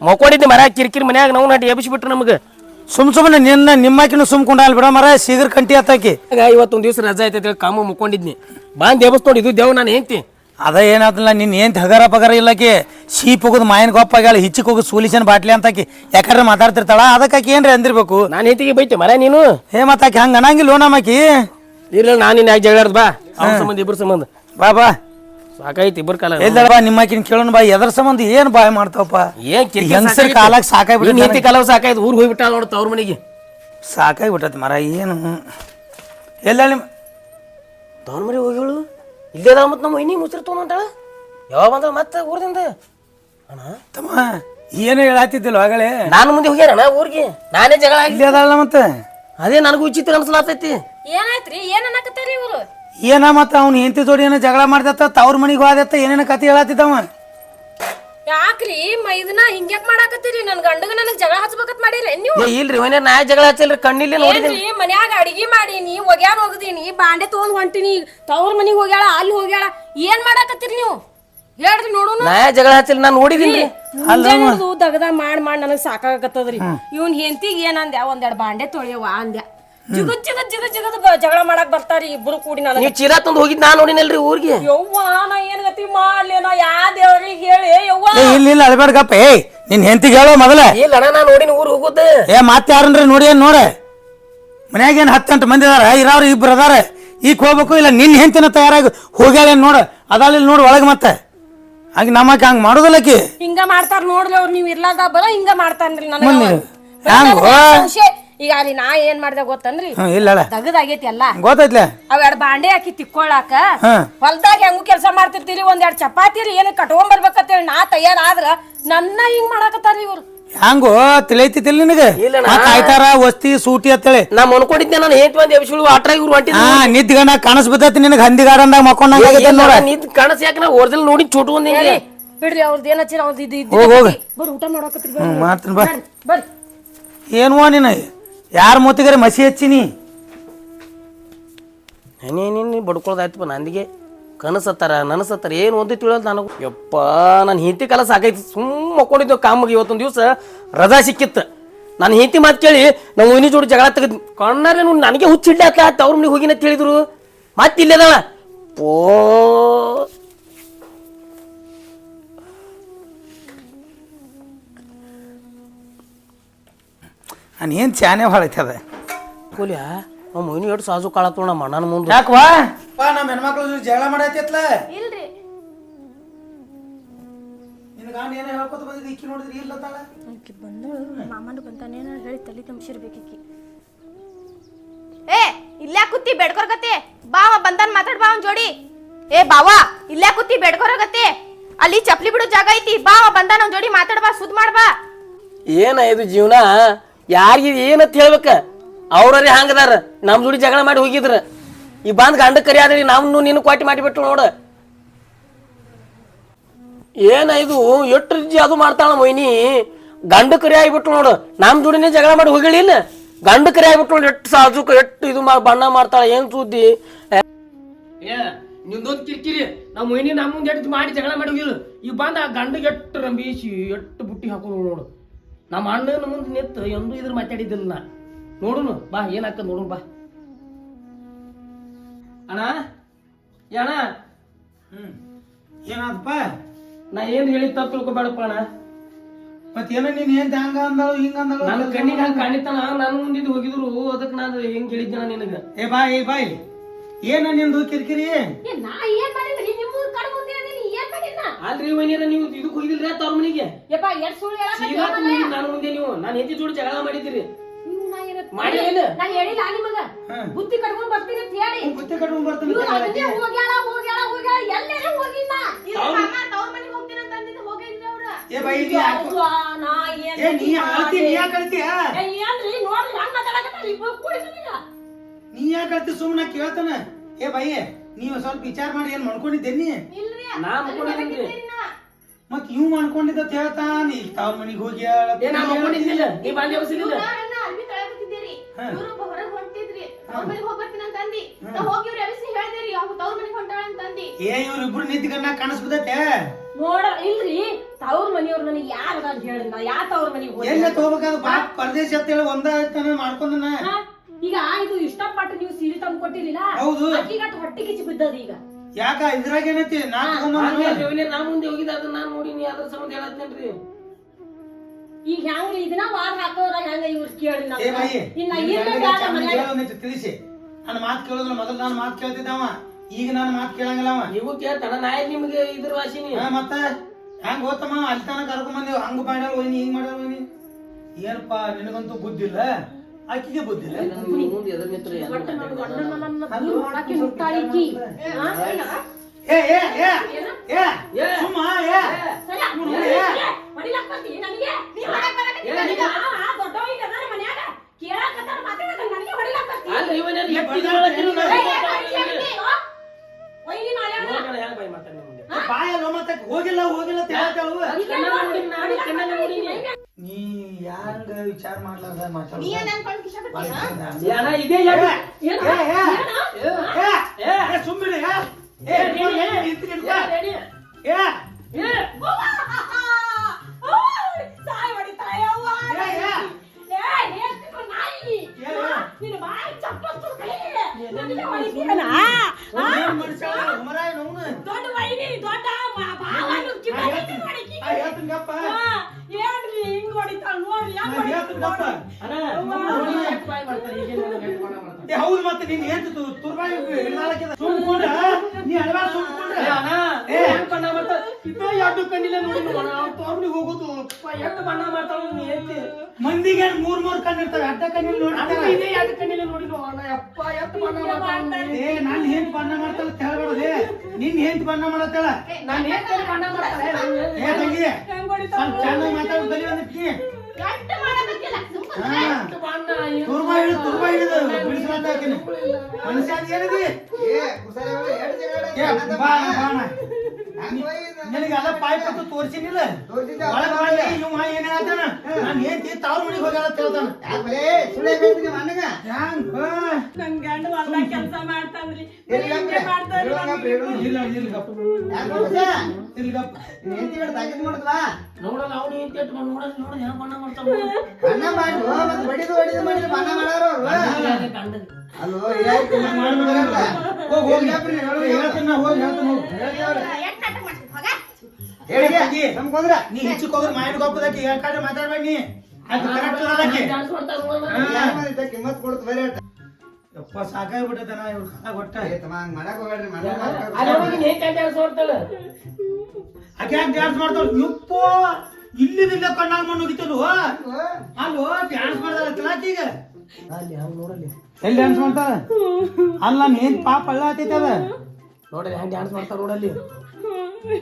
ಮಕ್ಕೊಂಡಿದ್ದೆ ಮರ ಕಿರಿಕಿರಿ ಮನ್ಯಾಗ ನಾವು ನಾಟಿ ಎಬ್ಬಿಸಿ ಬಿಟ್ರು ನಮಗೆ. ಸುಮ್ ಸುಮ್ಮನೆ ನಿನ್ನ ನಿಮ್ಮಕಿನ ಸುಮ್ ಕುಂಡಾಲ್ ಬಿಡ ಮರ ಸಿಗರ್ ಕಂಟಿ ಹತ್ತಾಕಿ ಇವತ್ತೊಂದ್ ದಿವಸ ರಜಾ ಆಯ್ತೈತೆ ಕಾಮ ಮುಕ್ಕೊಂಡಿದ್ನಿ. ಬಾ ದೇವಸ್ ನೋಡಿ ಇದು ದೇವ್ ನಾನು ಹೆಂಡ್ತಿ. ಅದ ಏನಾದ್ಲ ನಿನ್ ಏನ್ ಹಗರ ಪಗರ ಇಲ್ಲಕಿ ಸೀಪ್ ಹೋಗುದ್ ಮಾಯನ್ ಗೊಪ್ಪ ಆಗ್ಯಾಳ ಹಿಚ್ಚಿಕ್ ಹೋಗುದು ಸೂಲಿಸನ್ ಬಾಟ್ಲಿ ಅಂತಾಕಿ ಯಾಕಂದ್ರೆ ಮಾತಾಡ್ತಿರ್ತಾಳ ಅದಕ್ಕಾಕಿ ಏನ್ರಿ ಅಂದಿರ್ಬೇಕು? ನಾನು ಹೆಂಡತಿಗೆ ಬೈತೆ ಮರ ನೀನು. ಹೇ ಮತ್ತಾಕಿ ಹಂಗ ಅನ್ನಂಗಿಲ್ಲ ನಮ್ಮಕಿ ಇಲ್ಲ ನಾನು ನಿನ್ನ ಯಾಕೆ ಜಗಳ ಆಡ್ದ್ ಬಾ. ಅವ್ರ ಸಂಬಂಧ ಇಬ್ರು ಸಂಬಂಧ. ಬಾ ಬಾ. ಸಾಕಾಯ್ತು ಇಬ್ಬರ ಕಾಲ. ಎದ್ದಳ ಬಾ ನಿಮ್ಮಕಿನ ಕೇಳೋಣ ಬಾ ಎದ್ರ ಸಂಬಂಧ ಏನ್ ಬಾಯ್ ಮಾಡ್ತಾವಪ್ಪ? ಏನು ಕಿರಿಕಿರಿ ಹೆಂಗಸರ್ ಸಾಕಾಗೈತೆ. ಕಾಲಾಗ ಸಾಕಾಗ್ಬಿಟ್ಟೈತೆ ನಿನ್ನ ಹೆಂಡತಿ ಕಾಲ ಸಾಕಾಯ್ತು. ಊರಿಗೆ ಹೋಗ್ಬಿಟ್ಟಾಳ ನೋಡು ತವ್ರ ಮನೆಗೆ. ಸಾಕಾಗಿ ಬಿಟ್ಟತಿ ಮರ ಏನು? ಎಲ್ಲ ನಿಮ್ಮ ತವ್ರ ಮನೆ ಹೋಗಿಳು ಇಲ್ಲೇ ಅದ ಮತ್ತೆ ನಮ್ಮ ಇನ್ನಿ ಮುಚ್ಚಿರ್ ತೊಗೊಂಡಾಳ ಯಾವಾಗ ಬಂದ್ರೆ ಮತ್ತೆ ಊರದಿಂದ? ಅಣ್ಣ? ತಮ್ಮ ಏನು ಹೇಳತ್ತಿದ್ದಿಲ್ಲ ಆಗಲೇ? ನಾನು ಮುಂದೆ ಹೋಗ್ಯಾರಣ ಊರಿಗೆ? ನಾನೇ ಜಗಳ ಆಗಿ ಇಲ್ಲಿ ಅದಲ್ಲ ಮತ್ತೆ? ಅದೇ ನನಗೂ ಉಚಿತ ಅನ್ಸಲಾತೈತಿ. ಏನಾಯ್ತ್ರಿ? ಏನ್ ಅನ್ನಕತ್ತಾರಿ ಇವ್ರು? ಏನ ಮತ್ತ ಅವ್ನ ಹೆಂಡತಿ ಜೋಡಿ ಏನೋ ಜಗಳ ಮಾಡ್ದತ್ತ ತವ್ರ ಮನಿಗೆ ಹೋದತ್ತ ಏನೇನ ಕತೆ ಹೇಳತ್ತಿದ್ದವ ಯಾಕ್ರಿ? ಮೈದನ ಹಿಂಗ್ಯಾಕ್ ಮಾಡಾಕತ್ತೀರಿ? ನನ್ ಗಂಡಗ ನನಗ್ ಜಗಳ ಹಚ್ಬೇಕತ್ ಮಾಡಿರಿ ನೀವು? ಏ ಇಲ್ರಿ ಮನೆ ನಾ ಜಗಳ ಹಚ್ಚಲ್ರಿ ಕಣ್ಣಿಲ್ಲ ಮನೆಯಾಗ ಏನ್ರಿ ಮನ್ಯಾಗ ಅಡಿಗೆ ಮಾಡೀನಿ ಒಗ್ಯಾಗ ಹೋಗದೀನಿ ಬಾಂಡೆ ತಗೊಂಡ್ ಹೊಂಟಿನಿ ತವ್ರ ಮನಿಗ್ ಹೋಗ್ಯಾಳ ಅಲ್ಲಿ ಹೋಗ್ಯಾಳ ಏನ್ ಮಾಡಾಕತ್ತೀರಿ ನೀವು? ಹೇಳ್ರಿ ನೋಡು ನಾ ಜಗಳ ಹಚ್ಚಲ್ ನಾನು ನೋಡಿದೀನಿ ದಗದ ಮಾಡ್ ಮಾಡ್ ನನಗ್ ಸಾಕಾಗತ್ತದ್ರಿ. ಇವನ್ ಹೆಂಡತಿಗೆ ಏನಂದ್ಯಾ ಒಂದೆರಡು ಬಾಂಡೆ ತೊಳೆಯವ ಅಂದ್ಯ? ಜಿಗದ್ ಜಿಗದ್ ಜಿಗದ್ ಜಿಗದ್ ಬ- ಜಗಳ ಮಾಡಕ್ ಬರ್ತಾರಿ ಇಬ್ಬರು ಕೂಡಿ ನಾನು ನೀವು ಚೀರಾ ತಂದು ಹೋಗಿದ್ ನಾನು ನೋಡಿನಲ್ರಿ ಊರಿಗೆ. ಯವ್ವ ನಾ ಏನ್ ಗತಿ ಮಾಡ್ಲಿ ನಾ ಯಾ ದೇವ್ರಿಗೆ ಹೇಳಿ ಯವ್ವ. ಏ ಇಲ್ಲ ಇಲ್ಲ ಅಳ್ಬೇಡ್ಗಪ್ಪ. ಏ ನಿನ್ ಹೆಂಡತಿಗೆ ಹೇಳೋ ಮೊದಲ. ಇಲ್ಲ ಅಣ್ಣ ನಾ ನೋಡಿನ ಊರ್ ಹೋಗುದ. ಏ ಮತ್ತೆ ಯಾರನ್ರಿ ನೋಡಿ ಏನ್ ನೋಡ ಮನ್ಯಾಗ ಏನ್ ಹತ್ತೆಂಟು ಮಂದಿ ಅದಾರ? ಇರೋರು ಇಬ್ರು ಅದಾರ. ಈಗ ಹೋಗ್ಬೇಕು ಇಲ್ಲ ನಿನ್ನ ಹೆಂತಿನ ತಯಾರಾಗಿ ಹೋಗ್ಯಾಳೇನ್ ನೋಡ? ಅದಾಳಿಲ್ ನೋಡು ಒಳಗೆ ಮತ್ತೆ. ಹಂಗೆ ನಮಗೆ ಹಂಗೆ ಮಾಡೋದಿಲ್ಲಕಿ ಹಿಂಗ ಮಾಡ್ತಾರ ನೋಡ್ರಿ ಅವ್ರು ನೀವ್ ಇರ್ಲಾರ್ದ ಬರೋ ಹಿಂಗ ಮಾಡ್ತಾನ್ರಿ ನನಗ ಮೊನ್ನೆ ಅವ. ಹ್ಯಾಂಗೋ? ನನಗ್ ಸಂಶಯ. ಈಗ ಅಲ್ಲಿ ನಾ ಏನ್ ಮಾಡ್ದೆ ಗೊತ್ತನ್ರಿ ಹ್ಞೂ ಇಲ್ಲ ಅಲ್ಲ ತಗದಾಗೈತಿ ಎಲ್ಲ ಗೊತ್ತೈತ್ಲೆ? ಅವೆರಡು ಎರಡ್ ಬಾಂಡೆ ಹಾಕಿ ತಿಕ್ಕೊಳ್ಳಾಕ ಹಾ. ಹೊಲ್ದಾಗ ಹೆಂಗು ಕೆಲಸ ಮಾಡ್ತಿರ್ತೀರಿ? ಒಂದ್ ಎರಡ್ ಚಪಾತಿ ರೀ ಏನ್ ಕಟ್ಕೊಂಡ್ ಬರ್ಬೇಕಂತೇಳಿ ನಾ ತಯಾರಾದ್ರ ನನ್ನ ಹಿಂಗ್ ಮಾಡಾಕತ್ತಾರ ಇವ್ರು. ಹ್ಯಾಂಗೋ ತಿಳಿಯೈತಿಲ್ಲ ನಿನಗೆ? ಕಾಯ್ತಾರ ವಸ್ತಿ ಸೂಟಿ ಅಂತೇಳಿ. ನಾ ಮನ್ಕೊಂಡಿದ್ದೆ ನಾನು ಹೇಟ್ ಬಂದ್ ಎಬ್ಸಿಳು ಆಟ್ರ ಇವ್ರು ಹೊಂಟಿ ಹಾ ನಿದ್ಗನ ಕನಸ್ ಬಿದ್ದೈತಿ ನಿನಗೆ ಹಂದಿಗಾರಂದಾಗ ಮಕ್ಕೊಂಡಂಗ ಆಗೈತೆ ನೋಡ. ನಿದ್ ಕಣಸ್ ಯಾಕೆ ನಾ ಒರಿಜಿನಲ್ ನೋಡಿ ಚೋಟು ಒಂದ್ ಹಿಂಗೆ ಬಿಡ್ರಿ ಅವ್ರದ್ದು ಏನಚ್ಚಿರ ಅವ್ರದ್ದು ಇದು ಹೋಗಿ ಹೋಗ್. ಬರ್ರಿ ಊಟ ಮಾಡಾಕತ್ತಿರಿ ಬರ್ರಿ ಮಾಡ್ತೀನಿ ಬರ್ರಿ ಬರ್ರಿ ಏನ್ವಾ ನೀನು ಯಾರ ಮೂತಿಗಾರೆ ಮಸಿ ಹಚ್ಚಿನಿ? ನೀನು ಬಡ್ಕೊಳ್ದಾಯ್ತಪ್ಪ ನಂದಿಗೆ. ಕನಸತ್ತಾರ, ನನಸತ್ತಾರ, ಏನು ಒಂದು ತಿಳಿಯಲ್ಲ ನನಗೆ. ಯಪ್ಪ ನನ್ನ ಹಿಂತಿ ಕಾಲ ಸಾಕೈತಿ. ಸುಮ್ಮ ಮಕ್ಕೊಂಡಿದ್ದು ಕಾಮಗೆ ಇವತ್ತೊಂದು ದಿವಸ. ರಜಾ ಸಿಕ್ಕಿತ್ತು. ನನ್ನ ಹೆಂಡತಿ ಮಾತು ಕೇಳಿ, ನಾವು ಒಯ್ನಿ ಜೋಡಿ ಜಗಳ ತೆಗೆದು ಕಣ್ಣಾರೆ ನೀವು ನನಗೆ ಹುಚ್ಚಿಡ್ಲಾತ ಅವ್ರ ಮನೆಗೆ ಹೋಗಿನ ತಿಳಿದ್ರು ಮತ್ತೆ ಇಲ್ಲೇದಳ ಪೋ ನಾನು ಏನು ಚಾನೆ ಹೊಳೈತೆ ಅದ ಕೋಲಿಯ ನಮ್ಮ ಮೊಯ್ನಿ ಎಷ್ಟು ಸಾಜು ಕಾಳತ್ತೋ ನಮ್ಮ ಅಣ್ಣನ ಮುಂದೆ. ಯಾಕವಾ ಪಾ ನಮ್ಮ ಹೆಣ್ಮಕ್ಳು ಜಗಳ ಮಾಡೈತಿತ್ಲ ಇಲ್ರಿ. ನಿನ್ನ ಗಾಂಡ ಏನೇ ಹೇಳ್ಕೊತ ಬಂದಿದ್ದು? ಇಕ್ಕಿ ನೋಡಿದ್ರಿ ಇಲ್ಲ ತಾಳ. ಆಕಿ ಬಂದಳು. ಮಾಮನ ಬಂತಾನೇನ ಹೇಳಿ ತಲೆ ತುಂಬಿಸಿರ್ಬೇಕಿಕ್ಕಿ ಏ ಇಲ್ಲೇ ಕುತ್ತಿ ಬೇಡ್ಕೊರ್ಗತ್ತೆ ಬಾ ಅವ ಬಂದಾನ ಮಾತಾಡ್ ಬಾ ಅವ್ನ್ ಜೋಡಿ. ಏ ಬಾವಾ ಇಲ್ಲೇ ಕುತ್ತಿ ಬೇಡ್ಕೊರಗತ್ತೆ ಅಲ್ಲಿ ಚಪ್ಲಿ ಬಿಡೋ ಜಾಗ ಐತಿ. ಬಾ ಅವ ಜೋಡಿ ಮಾತಾಡ್ ಬಾ ಸುದ್ ಮಾಡ್ ಬಾ. ಏನ ಇದು ಜೀವನ? ಯಾರಿಗೆ ಏನಂತ ಹೇಳ್ಬೇಕ? ಅವ್ರೇ ಹಂಗದಾರ. ನಮ್ಮ ಜೋಡಿ ಜಗಳ ಮಾಡಿ ಹೋಗಿದ್ರ. ಈ ಬಂದ್ ಗಂಡ ಕರಿ ಆದ್ರಿ ನಮ್ನು ನೀನು ಕ್ವಾಟಿ ಮಾಡಿಬಿಟ್ಟು ನೋಡ. ಏನ ಇದು? ಎಷ್ಟು ರಿಜ್ಜಿ ಅದು ಮಾಡ್ತಾಳ ಮೊಯ್ನಿ ಗಂಡ ಕರಿ ಆಗಿಬಿಟ್ಟು ನೋಡು. ನಮ್ ಜೋಡಿನೇ ಜಗಳ ಮಾಡಿ ಹೋಗಿಳಿಲ್ಲ ಗಂಡ ಕರಿ ಆಗಿಬಿಟ್ಟು ನೋಡಿ. ಎಷ್ಟು ಸಾಜುಕ, ಎಷ್ಟು ಇದು ಮಾಡಿ ಬಣ್ಣ ಮಾಡ್ತಾಳ, ಏನ್ ಸುದ್ದಿ? ನಿಂದೊಂದು ಕಿರಿಕಿರಿ. ನಮ್ಮ ಮೊಯ್ನಿ ನಮ್ಮ ಮುಂದೆ ಮಾಡಿ ಜಗಳ ಮಾಡಿ ಹೋಗಿಲ್ಲ. ಈ ಬಂದ ಆ ಗಂಡಗೆ ಎಷ್ಟು ರಂಬೀಸಿ ಎಷ್ಟು ಬುಟ್ಟಿ ಹಾಕೊಂಡು ನೋಡು. ನಮ್ಮ ಅಣ್ಣನ ಮುಂದೆ ನಿಂತು ಎಂದೂ ಇದ್ರ ಮಾತಾಡಿದ್ದಿಲ್ಲ ನಾ. ನೋಡುನು ಬಾ ಏನಾಗ್ತದ ನೋಡು ಬಾ. ಅಣ್ಣ ಏ ಅಣ್ಣ? ಹ್ಮ್ ಏನಾದಪ್ಪ ನಾ ಏನ್ ಹೇಳಿ ತಪ್ಪು ತಿಳ್ಕೊಬೇಡಪ್ಪ ಅಣ್ಣ. ಮತ್ತೆ ಏನೋ ನೀನು ಏನು ಹಂಗ ಅಂದಳು ಹಿಂಗ ಅಂದಳು ನನ್ನ ಕಣ್ಣಿಗೆ ಹಂಗ ಕಾಣಿತಾನ ನನ್ನ ಮುಂದಿದ್ದು ಹೋಗಿದ್ರು ಅದಕ್ಕೆ ನಾನು ಹೆಂಗ್ ಹೇಳಿದ್ದೆ ನಿನಗ? ಏ ಬಾಯ್ ಏ ಬಾಯ್. ಏನು ನಿಂದು ಕಿರಿಕಿರಿ? ನಾ ಏನ್ ಮಾಡಿದ್ರಿ ನಿಮ್ಮ ಕಡೆ ಮುಂದೆ ಅದೀನಿ, ಏನ್ ಮಾಡಿದ್ನ ಅಲ್ರಿ ವೈನಿಯರ ನೀವು ಇದು ಕುಯ್ದಿಲ್ರಿ ತವ್ರ ಮನೆಗೆ? ಯಪ್ಪ ಎಷ್ಟ್ ಸುಳ್ಳು ಹೇಳಕತ್ತಿ ಸೀದಾ ಮುಂದೆ ನೀವು. ನಾನು ಹೆಂಡತಿ ಜೋಡಿ ಜಗಳ ಮಾಡಿದ್ದೀರಿ. ನಾ ಏನಂತ- ಮಾಡಿಲ್ಲ? ನಾ ಹೇಳಿಲ್ಲ ನಿಮಗ. ಬುತ್ತಿ ಕಟ್ಕೊಂಡ್ ಬರ್ತೀನಿ ಅಂತ ಹೇಳಿ. ಕಟ್ಕೊಂಡ್ ಬರ್ತೀನಿ ಇವ್ರು ಅದನ್ನೇ ಹೋಗ್ಯಾಳ ಹೋಗ್ಯಾಳ ಹೋಗ್ಯಾಳ. ಎಲ್ಲೆಲ್ಲ ಹೋಗಿಲ್ಲ? ಇಲ್ಲ ಮಾಮ ತವ್ರ ಮನೆಗೆ ಹೋಗ್ತೀನಿ ಅಂತ ಅಂದಿದ್ದು ಹೋಗಿದ್ರು ಅವ್ರ? ಏ ಬಾಯ್ ಇದು ಅದು, ಆ, ನಾ ಏನ್ ಏ ನೀ ಅಳ್ತಿ ನೀ ಯಾಕೆ ಅಳ್ತೀಯ ಏ, ಏನ್ರಿ ನೋಡ್ರಿ ಹಂಗ್ ಮಾತಾಡಕತ್ತಾರ. ಇಬ್ರು ಕೂಡಿ ಬಂದಿಲ್ಲ. ನೀ ಯಾಕೆ ಅಳ್ತಿ ಸುಮ್ಮನೆ ಕೇಳ್ತಾನ. ಏ ಬಾಯಿ ನೀವು ಸ್ವಲ್ಪ ವಿಚಾರ ಮಾಡಿ ಏನ್ ಮಾಡ್ಕೊಂಡಿದ್ದೇನಿ ಇಲ್ರಿ. ನಾ ಅನ್ಕೊಂಡಿದ್ದೀನಿ ಮತ್ ಇವ್ ಮಾಡ್ಕೊಂಡಿದ್ದ ಹೇಳ್ತಾನ ಈಗ ತಾವ್ ಮನಿಗ್ ಹೋಗಿ ಏ ನಾ ಅನ್ಕೊಂಡಿದ್ದಿಲ್ಲ ನೀ ಬಾಂಡೆ ಹೊಸಿದಿಲ್ಲ ಅರ್ಬಿ ತೊಳಕತ್ತಿದ್ದೀರಿ ಇವ್ರು ಹೊರಗ್ ಹೊಂಟಿದ್ರಿ. ತವ್ರ ಮನೆಗೆ ಹೋಗ್ ಅಂತ ಅಂದಿ ನಾ ಹೋಗಿ ಇವ್ರ ಎಬ್ಸಿ ಹೇಳ್ದೇರಿ ಅವ್ ತವ್ರ ಮನೆಗೆ ಹೊಂಟಾಳ ಅಂತ ಅಂದಿ ಏ ನಿಂತ್ಕನ್ನ ನೋಡ ಇಲ್ರಿ. ತವ್ರ ಮನಿಯವ್ರು ನನಗೆ ಯಾರ ಅಂತ ಹೇಳಿ ನಾ ಯಾ ತವ್ರ ಮನಿಗೆ ಹೋಗಿ ಎಲ್ಲ ತಗೋಬೇಕಾದ? ಪರದೇಶ ಅಂತ ಹೇಳಿ ಒಂದ ಆಯ್ತಾನ ಮಾಡ್ಕೊಂಡನ. ಹಾ? ಈಗ ಇದು ಇಷ್ಟಪಟ್ಟು ನೀವು ಸೀರೆ ತಂದು ಕೊಟ್ಟಿರಲಿಲ್ಲ ಹೌದು. ಈಗ ಹೊಟ್ಟೆ ಕಿಚ್ಚಿ ಬಿದ್ದದ ಈಗ. ಯಾಕ? ಇದ್ರಾಗ ಏನೈತಿ? ನಾ ತಗೊಂಡ್ ನಾ ಮುಂದೆ ಹೋಗಿದ ಅದನ್ನ ನಾನು ನೋಡಿನಿ ಅದ್ರ ಸಂಬಂಧ ಹೇಳತ್ತೇನ್ರಿ ಈಗ ಹೆಂಗ್ರಿ? ಇದನ್ನ ವಾರ ಹಾಕೋದ್ರಾಗ ಹೆಂಗ ಇವ್ರು ಕೇಳಿ ಏ ಬಾಯಿ ಇನ್ನ ನಿನ್ ಬ್ಯಾಡ ಮನ್ಯಾಗ. ತಿಳಿಸಿ. ನನ್ನ ಮಾತು ಕೇಳೋದ್ರ ಮೊದಲು ನಾನು ಮಾತು ಕೇಳ್ತಿದ್ದವ. ಈಗ ನಾನು ಮಾತು ಕೇಳಂಗಿಲ್ಲ ಅವ. ನೀವು ಕೇಳ್ತಾನ ನಾ ನಿಮ್ಗೆ ಇದ್ರ ವಾಸಿನಿ. ಹಾ, ಮತ್ತ? ಹೆಂಗ್ ಹೋತಮ್ಮ ಅಲ್ಲಿ ತನಕ ಕರ್ಕೊಂಡ್ ಬಂದೇವ್ ಹಂಗ ಮಾಡ್ಯಾರ ಹೋಯ್ನಿ ಹಿಂಗ್ ಮಾಡ್ಯಾರ ಹೋಯ್ನಿ ಏನಪ್ಪ ನಿನಗಂತೂ ಬುದ್ಧಿಲ್ಲ? ಆಕಿಗೆ ಬುದ್ಧಿಲ್ಲ ಏ ಏ ಹೋಗಿಲ್ಲ ಹೋಗಿಲ್ಲ ನೀ ಹ್ಯಾಂಗ ವಿಚಾರ ಮಾಡ್ಲಾರ್ದ ಮಾತಾಡು ನೀ ಏನ್ ಅನ್ಕೊಂಡ್ ಕಿಶ ಬಿಡ್ತೀಯ? ಅಣ್ಣ ಇದೇ ಎಟ್ಟು ಸುಮ್ಮನೆ ಸಾಯ್ ಹೊಡಿತಾಳೆ ಅವ್ವ. ಏ, ಹೇಳ್ತಿದ್ರು ನಾಯಿ. ನಿನ್ನ ಬಾಯಿ ಚಪ್ಪಲ್ ತುರ್ಕಲಿ. ನನಗೆ ಹೊಡಿತೀಯನಾ? ಆ? ದೊಡ್ಡ ವೈನಿ, ದೊಡ್ಡ ಮ- ಬಾವನು ಕಿತ್ತ ಕಿತ್ತ ಹೊಡಿತೀಯ. ಆ, ಏನ್ರಿ ಹಿಂಗ್ ಹೊಡಿತಾಳ್ ನೋಡ್ರಿ ಹೆಂಗ್ ಹೊಡಿತಾಳ್ ನೋಡ್ರಿ. ಹೌದು ಮತ್ತೆ ನೀನ್ ಏನ್ ತುರ್ಬಾಯಿ ಸುಮ್ಕೊಂಡ್ರ? ನೀ ಅಲ್ವಾ ಸುಮ್ಕೊಂಡ್ರ? ಏ ಬಣ್ಣ ಮಾಡ್ತಾ ಇದೇ ಎರಡು ಕಣ್ಣಿಲ್ಲ ನೋಡಿ ನೋಡ ತೋರ್ಬಿಡಿ ಹೋಗೋದು. ಎಷ್ಟು ಬಣ್ಣ ಮಾಡ್ತಾಳ ನೀ ಎತ್ತಿ ಮಂದಿಗೆ ಮೂರ್ ಮೂರ್ ಕಣ್ಣು ಇರ್ತಾವೆ ಅಡ್ಡ ಕಣ್ಣಿಲ್ ಅದಕ್ಕೆ ನೋಡಿ ಇದೇ ಎರಡು ಕಣ್ಣಿಲ್ಲ ನೋಡಿ ಅಣ್ಣ ಯಪ್ಪ ಎಷ್ಟು ಬಣ್ಣ ಮಾಡ್ತಾಳ ಏ ನಾನ್ ಹೆಂಗ್ ಬಣ್ಣ ಮಾಡ್ತಾಳ ಹೇಳ್ಬೇಡದೆ ನಿನ್ ಹೆಂಗ್ ಬಣ್ಣ ಮಾಡತ್ತೇಳ? ನಾನು ಏನ್ ಬಣ್ಣ ಮಾಡ್ತಾಳೆ? ಏ ತಂಗಿ ಸ್ವಲ್ಪ ಚೆನ್ನಾಗಿ ಮಾತಾಡೋದು ಕಲಿ ಒಂದಿಟ್ಟಿ ಎಷ್ಟು ತುರ್ಬಾ ಹಿಡಿದು ತುರ್ಬಾ ಹಿಡಿದು ಬಿಡಿಸ್ಲಾತ ಹಾಕಿನಿ ಮನುಷ್ಯ ಏನಿದಿ ಏ ಕುಸಲ ಎರಡು ಜಗಳ ಏ ಆಡೈತೆ. ಬಾ ಬಾಣ ಹಂಗ್ ಹೋಯ್ತು. ನಿನಗೆಲ್ಲ ಪಾಯ್ ಪಟ್ಟು ತೋರ್ಸಿನಿಲ್ಲ ಮಾಡಿ ಇವ ಏನ್ ಹೇಳ್ತಾನ ನಾನ್ ತಾವ್ರ ಮನಿಗ್ ಹೋಗ್ಯಾಳ ಅಂತ ಹೇಳ್ತಾನ ಯಾಕ್ ಬಲೇ ಸುಳ್ಳು ಹೇಳ್ತೀನಿ ನಿಮ್ಮ ಅಣ್ಣಗ? ಹ್ಯಾಂಗ್? ನನ್ ಗಂಡ ಹೊಲ್ದಾಗ ಕೆಲ್ಸ ಮಾಡ್ತಾನ್ರಿ ಇಲ್ಲ ಹಿಂಗೆ ಮಾಡ್ತಾನ್ರಿ. ಇಲ್ಲ ಇಲ್ಲ ಗಪ್ಪ ಯಾಕ್ ಕುಸ? ಇಲ್ಲ ಗಪ್ಪ ನಿನ್ ಹೆಂಡ್ತಿ ಬೇಡ ತಾಕೀತ್ ಮಾಡುದ್ವಾ? ನೋಡಲ್ಲ ಅವನು ಏನ್ ಕೆಟ್ಟ ಹೆಂಗ್ ಬಣ್ಣ ಬಣ್ಣ ಮಾಡು, ಮತ್ತೆ ಹೊಡಿದು ಹೊಡಿದು ಮಾಡಿದ್ರೆ ಬಣ್ಣ ಮಾಡೋರು ಅವ್ರು. ಅಲ್ಲೋ, ಇದ್ಯಾಕ್ ಹಿಂಗ್ ಹೋಗ್ ಹೋಗಿ ಹೇಳ್ತಾನ ಹೋಗಿ ಹೇಳ್ತಾನ ನೀ ಹೆಚ್ಚು ಮಾಯಿನ ಹೇಳ್ಕಾದ್ರೆ ಮಾತಾಡ್ಬೇಡ ನೀ? ಅದು ಕರೆಕ್ಟ್ ಕಿಮ್ಮತ್ ಕೊಡ್ತು ಬೇರೆ ಯಪ್ಪ ಸಾಕಾಗ್ಬಿಟ್ಟದನ ಇವ್ರ ಕಾಲ ಮಾಡಕ್ ಹೋಗ್ಬೇಡ್ರಿ. ಹೋಗಿ ಡ್ಯಾನ್ಸ್ ಯಾಕೆ ಯಪ್ಪೋ ಇಲ್ಲಿದಿಂದ ಕಣ್ಣಾಗ ಮಣ್ಣು ಅಲ್ವೋ ಡ್ಯಾನ್ಸ್ ಎಲ್ಲಿ ಡ್ಯಾನ್ಸ್ ಮಾಡ್ತಾರ ಅಲ್ಲ ಏನ್ ಪಾಪ ಅಲ್ಲ ಆತೈತೆ ಅದ. ನೋಡಲಿ ಹೆಂಗ್ ಡ್ಯಾನ್ಸ್ ಮಾಡ್ತಾರ ನೋಡಲ್ಲಿ.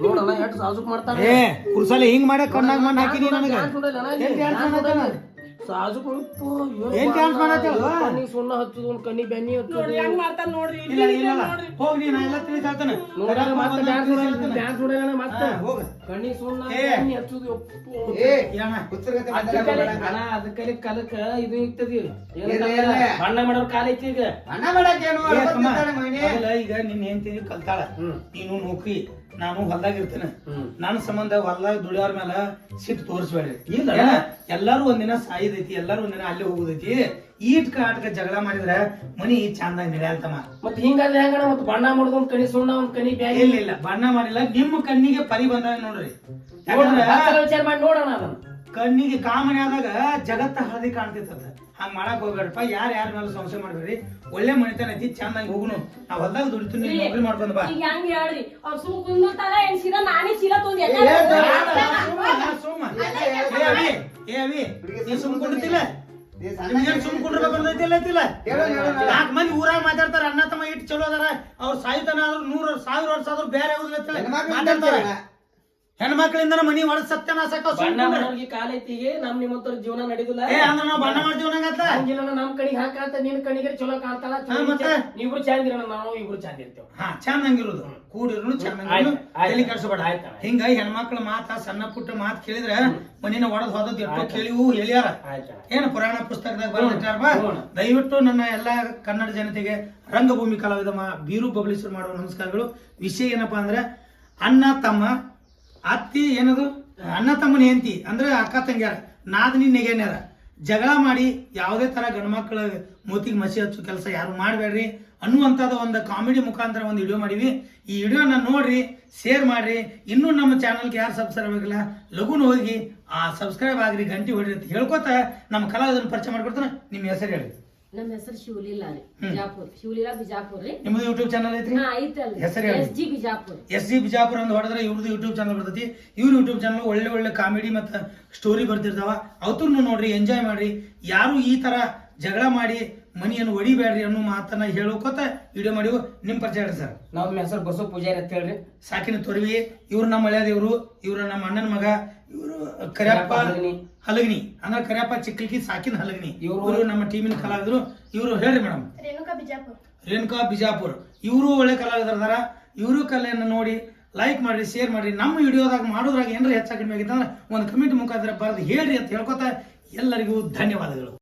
ನೋಡಲ್ಲ ಎಷ್ಟು ಸಾಜುಕ್ ಮಾಡ್ತಾರ ಏ ಕುರ್ಸಲಿ ಹಿಂಗ್ ಮಾಡ ಕಣ್ಣಾಗ ಮಣ್ಣು ಹಾಕಿನಿ ನನಗೆ. ಡ್ಯಾನ್ಸ್ ನೋಡಲ್ಲ ಅಣ್ಣ ಏನ್ ಡ್ಯಾನ್ಸ್ ಮಾಡತ್ತಾನ ಸಾಜುಕ್ ಉಪ್ಪು ಏನ್ ಡ್ಯಾನ್ಸ್ ಮಾಡತ್ತಲ್ವ ಕಣ್ಣಿಗೆ ಸುಣ್ಣ ಹಚ್ಚುದು ಒಂದ್ ಕಣ್ಣಿಗೆ ಬೆನ್ನಿ ಹಚ್ಚುದು. ಹೆಂಗ್ ಮಾಡ್ತಾನ್ ನೋಡ್ರಿ? ಇಲ್ಲ ಇಲ್ಲ ಇಲ್ಲ. ಹೋಗ್ ನೀ ನಾ ಎಲ್ಲ ತಿಳಿಸ್ ನೋಡಲ್ಲ ಮತ್ತೆ ಡ್ಯಾನ್ಸ್ ನೋಡಲ್ಲ ಡ್ಯಾನ್ಸ್ ನೋಡಲ್ಲ ಮತ್ತೆ. ಹೋಗ. ಕಣ್ಣಿಗೆ ಸುಣ್ಣ ಏ. ಬೆನ್ನಿ ಹಚ್ಚುದು ಉಪ್ಪು ಏ, ಏನ ಕುತ್ತರ್ಗತೆ ಅಣ್ಣ ಅದಕ್ಕೆ ಕಲಕ ಇದು ಇಕ್ತದಿ ಏನ್. ಬಣ್ಣ ಮಾಡೋರ್ ಕಾಲ ಐತಿ ಈಗ. ಬಣ್ಣ. ಮೊದಲ ಈಗ ನಿನ್ ಹೆಂಡತಿ ಕಲ್ತಾಳ. ನೀನು ನೌಕರಿ. ನಾನು ಹೊಲ್ದಾಗ ಇರ್ತೇನೆ. ನನ್ನ ಸಂಬಂಧ ಹೊಲ್ದಾಗ ದುಡಿಯೋರ್ ಮೇಲೆ ಸಿಟ್ಟು ತೋರಿಸ್ಬೇಡ್ರಿ. ಇಲ್ಲ. ಎಲ್ಲಾರು ಒಂದಿನ ಸಾಯಿದೈತಿ ಎಲ್ಲಾರು ಒಂದಿನ ಅಲ್ಲಿ ಹೋಗುದೈತಿ. ಈಟ್ಕ ಆಟಕ ಜಗಳ ಮಾಡಿದ್ರೆ ಮನಿ ಚಂದ ನಡೆಯಲ್ತಮ್ಮ ಮತ್. ಹಿಂಗಾದ್ರೆ ಹೆಂಗಣ ಮತ್ ಬಣ್ಣ ಮಾಡೋದು ಒಂದ್ ಕಣಿ ಸುಣ್ಣ ಒಂದ್ ಕಣಿ ಬ್ಯಾಗ್ ಇಲ್ಲ ಇಲ್ಲ ಬಣ್ಣ ಮಾಡಿಲ್ಲ. ನಿಮ್ಮ ಕಣ್ಣಿಗೆ ಪರಿ ಬಂದಾಗ ನೋಡ್ರಿ. ಯಾಕಂದ್ರ ವಿಚಾರ ಮಾಡಿ ನೋಡೋಣ ಅದನ್ನ. ಕಣ್ಣಿಗೆ ಕಾಮನೆ ಆದಾಗ ಜಗತ್ತ ಹಳದಿ ಕಾಣ್ತೈತದ ಹಂಗ್ ಮಾಡಕ್ ಹೋಗ್ಬೇಡಪ್ಪ. ಯಾರ ಯಾರ ಮೇಲೆ ಸಂಶಯ ಮಾಡ್ಬೇಡ್ರಿ. ಒಳ್ಳೆ ಮನಿತನ ಐತಿ ಚಂದಾಗಿ ಹೋಗುನು. ನಾವ್ ಹೊಲ್ದಾಗ ದುಡಿತೀನಿ ನೌಕರಿ ಮಾಡ್ಕೊಂಡ್ ಬಾ. ಈಗ ಹೆಂಗ್ ಹೇಳ್ರಿ? ಅವ್ರ ಸುಮ್ ಕುಂದಿರ್ತಾರ ಏನ್ ಸೀದಾ ನಾನೇ ಚೀಲ ತೊಂದ್ ಏ, ಏ, ಸುಮ್ಮ. ಏ ಅವಿ ಏ ಅವಿ ನೀ ಸುಮ್ ಕುಂಡಿರ್ತಿಲ್ಲ ಏ, ನಿಮ್ಗೇನ್ ಸುಮ್ ಕುಂಡ್ರಬೇಕು ಅನ್ನೋದೈತಿಲ್ಲ ಐತಿಲ್ಲ. ನಾಲ್ಕು ಮಂದಿ ಊರಾಗ ಮಾತಾಡ್ತಾರ ಅಣ್ಣ ತಮ್ಮ ಇಟ್ಟು ಚಲೋ ಅದಾರ. ಅವ್ರ ಸಾಯ್ತಾನ ಆದ್ರೂ ನೂರ ಸಾವಿರ ವರ್ಷ ಆದ್ರೂ ಬೇರೆ ಆಗುದಿಲ್ಲ ಮಾತಾಡ್ತಾರ. ಹೆಣ್ಮಕ್ಳಿಂದ ಮನಿ ಒಳಗ್ ಸತ್ಯ ಬಣ್ಣ ಮಾಡೋರ್ಗೆ ಕಾಲ ಐತಿ ನಮ್ ನಿಮ್ಮಂತರ ಜೀವನ ನಡೆದಿಲ್ಲ. ಏ ಅಂದ್ರ ನಾವ್ ಬಣ್ಣ ಹಂಗಿಲ್ಲ ನಮ್ ಕಣಿಗೆ ಹಾಕಾತ ನಿನ್ ಕಣಿಗೆ ಚಲೋ ಕಾಣ್ತಾಳ? ಇಬ್ರು ಚಂದ ಇರೋಣ ನಾವು ಇಬ್ರು ಚಂದ ಇರ್ತೇವ. ಹಾ ಚಂದಂಗಿರೋದು ಕೂಡಿರು ಆಯ್ತು, ಚಂದ ಆಯ್ತು. ತಲೆ ಕೆಡ್ಸಬೇಡ. ಆಯ್ತು, ಆಯ್ತು. ಹಿಂಗ ಹೆಣ್ಮಕ್ಳ ಮಾತ ಸಣ್ಣ ಪುಟ್ಟ ಮಾತ್ ಕೇಳಿದ್ರ ಮನಿನ ಒಡದ್ ಹೋದದ್ ಎಷ್ಟೋ ಕೇಳಿವು ಹೇಳ್ಯಾರ ಏನ್ ಪುರಾಣ ಪುಸ್ತಕದಾಗ ಬರ್ದಿಟ್ಟಾರ ಬಾ ಹ್ಞೂ. ದಯವಿಟ್ಟು ನನ್ನ ಎಲ್ಲಾ ಕನ್ನಡ ಜನತೆಗೆ ರಂಗಭೂಮಿ ಕಲಾವಿದ ಬೀರು ಪಬ್ಲಿಷರ್ ಮಾಡುವ ನಮಸ್ಕಾರಗಳು. ವಿಷಯ ಏನಪ್ಪಾ ಅಂದ್ರೆ ಅಣ್ಣ ತಮ್ಮ ಅತ್ತಿ ಏನದು? ಅಣ್ಣ ತಮ್ಮನ ಹೆಂಡತಿ. ಅಂದ್ರೆ ಅಕ್ಕ ತಂಗ್ಯಾರ. ನಾದಿನಿ ನೆಗೆನ್ಯಾರ. ಜಗಳ ಮಾಡಿ ಯಾವುದೇ ತರ ಗಂಡ್ಮಕ್ಳ ಮೂತಿಗೆ ಮಸಿ ಹಚ್ಚು ಕೆಲಸ ಯಾರು ಮಾಡಬೇಡ್ರಿ ಅನ್ನುವಂಥದ್ದು ಒಂದು ಕಾಮಿಡಿ ಮುಖಾಂತರ ಒಂದು ವಿಡಿಯೋ ಮಾಡಿವಿ. ಈ ವಿಡಿಯೋನ ನೋಡ್ರಿ ಶೇರ್ ಮಾಡ್ರಿ. ಇನ್ನೂ ನಮ್ಮ ಚಾನಲ್ಗೆ ಯಾರು ಸಬ್ಸ್ಕ್ರೈಬ್ ಆಗಿಲ್ಲ ಲಘುನ ಹೋಗಿ ಆ ಸಬ್ಸ್ಕ್ರೈಬ್ ಆಗ್ರಿ ಗಂಟೆ ಹೊಡಿರಿ ಅಂತ ಹೇಳ್ಕೊತ ನಮ್ಮ ಕಲಾವಿದನ ಪರಿಚಯ ಮಾಡ್ಕೊಡ್ತಾನೆ. ನಿಮ್ಮ ಹೆಸರು ಹೇಳಿ. ನಮ್ಮ ಹೆಸರು ಶಿವಲೀಲಾ ರೀ ಬಿಜಾಪುರ್. ಶಿವಲೀಲಾ ಬಿಜಾಪುರ್ ರೀ. ನಿಮ್ಮದು ಯೂಟ್ಯೂಬ್ ಚಾನಲ್ ಐತ್ರಿ? ಹಾ ಐತಲ್ರಿ ಹೆಸರು ಹೇಳಿ. S G Bijapur. S G Bijapur ಅಂತ ಹೊಡೆದ್ರೆ ಇವ್ರದ್ದು ಯೂಟ್ಯೂಬ್ ಚಾನಲ್ ಬರ್ತೈತಿ. ಇವ್ರ ಯೂಟ್ಯೂಬ್ ಚಾನಲ್ ಒಳ್ಳೆ ಒಳ್ಳೆ ಕಾಮಿಡಿ ಮತ್ತು ಸ್ಟೋರಿ ಬರ್ತಿರ್ತಾವ. ಅವತ್ತೂ ನೋಡ್ರಿ ಎಂಜಾಯ್ ಮಾಡ್ರಿ. ಯಾರು ಈ ತರ ಜಗಳ ಮಾಡಿ ಮನಿಯನ್ನು ಒಡಿಬೇಡ್ರಿ ಅನ್ನೋ ಮಾತನ್ನ ಹೇಳೋಕೋತ ವಿಡಿಯೋ ಮಾಡಿವು. ನಿಮ್ಮ ಪರಿಚಯ ಹೇಳ್ರಿ ಸರ್. ನಮ್ಮ ಹೆಸರು ಬಸವ ಪೂಜಾರಿ ಅಂತ ಹೇಳ್ರಿ. ಸಾಕಿನ ತೊರವಿ ಇವ್ರು ನಮ್ಮ ಹಳೆಯದೇವ್ರು ಇವ್ರು ನಮ್ಮ ಅಣ್ಣನ ಮಗ ಇವರು ಕರಿಯಪ್ಪ ಹಲಗನಿ. ಹಲಗನಿ ಅಂದ್ರೆ ಕರಿಯಪ್ಪ ಚಿಕ್ಕಲಿಕ್ಕಿ ಸಾಕಿನ ಹಲಗನಿ. ಇವ್ರು- ಇವರು ನಮ್ಮ ಟೀಮಿನ ಕಲಾವಿದರು. ಇವರು ಹೇಳ್ರಿ ಮೇಡಮ್. ರೇಣುಕಾ ಬಿಜಾಪುರ್. ರೇಣುಕಾ ಬಿಜಾಪುರ್. ಇವರು ಒಳ್ಳೆ ಕಲಾವಿದರದಾರ ಇವರು ಕಲೆಯನ್ನು ನೋಡಿ ಲೈಕ್ ಮಾಡ್ರಿ ಶೇರ್ ಮಾಡ್ರಿ. ನಮ್ಮ ವಿಡಿಯೋದಾಗ ಮಾಡೋದ್ರಾಗ ಏನಾರ ಹೆಚ್ಚಾಗಿ ಕಡಿಮೆ ಆಗಿತ್ತಂದ್ರೆ ಒಂದು ಕಮೆಂಟ್ ಮುಖಾಂತರ ಬರೆದು ಹೇಳ್ರಿ ಅಂತ ಹೇಳ್ಕೊತಾ ಎಲ್ಲರಿಗೂ ಧನ್ಯವಾದಗಳು.